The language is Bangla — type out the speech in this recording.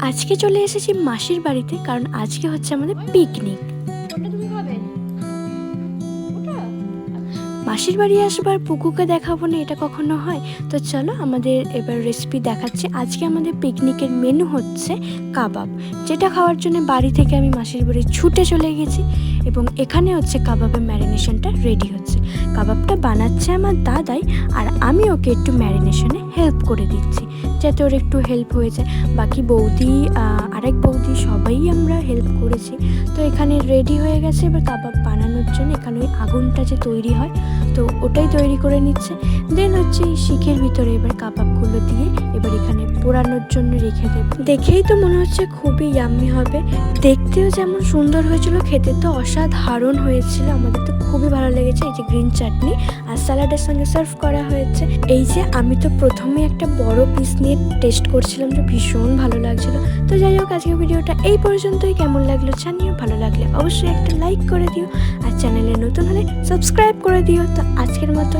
আজকে চলে এসেছি মাসির বাড়িতে কারণ আজকে হচ্ছে আমাদের পিকনিক মাসির বাড়ি আসবার পুকুকে দেখাবো না এটা কখনো হয়? তো চলো আমাদের এবার রেসিপি দেখাচ্ছি। আজকে আমাদের পিকনিকের মেনু হচ্ছে কাবাব যেটা খাওয়ার জন্য বাড়ি থেকে আমি মাসির বাড়ি ছুটে চলে গেছি এবং এখানে হচ্ছে কাবাবের ম্যারিনেশনটা রেডি হচ্ছে। কাবাবটা বানাচ্ছে আমার দাদাই আর আমি ওকে একটু ম্যারিনেশনে হেল্প করে দিচ্ছি। যাতে ওর একটু হেল্প হয়ে যায়। বাকি বৌদি আরেক বৌদি সবাই আমরা হেল্প করেছি। তো এখানে রেডি হয়ে গেছে, এবার কাবাব বানানোর জন্য। এখানে ওই আগুনটা যে তৈরি হয়, তো ওটাই তৈরি করে নিচ্ছে। দেন হচ্ছে শিখের ভিতরে এবার কাবাবগুলো দিয়ে এবার এখানে পোড়ানোর জন্য রেখে দেবে। দেখেই তো মনে হচ্ছে খুবই ইয়াম্মি হবে। দেখতেও যেমন সুন্দর হয়েছিল, খেতে তো অসাধারণ হয়েছিল। আমাদের তো খুবই ভালো লেগেছে এই যে গ্রিন চাটনি আর স্যালাডের সঙ্গে সার্ভ করা হয়েছে। এই যে আমি তো প্রথমে একটা বড় পিস নিয়ে টেস্ট করছিলাম যে ভীষণ ভালো লাগছিল। তো যাই হোক, আজকের ভিডিওটা এই পর্যন্তই। কেমন লাগল জানিও, ভালো লাগলে অবশ্যই একটা লাইক করে দিও। আর চ্যানেলে নতুন হলে সাবস্ক্রাইব করে দিও। তো আজকের মতো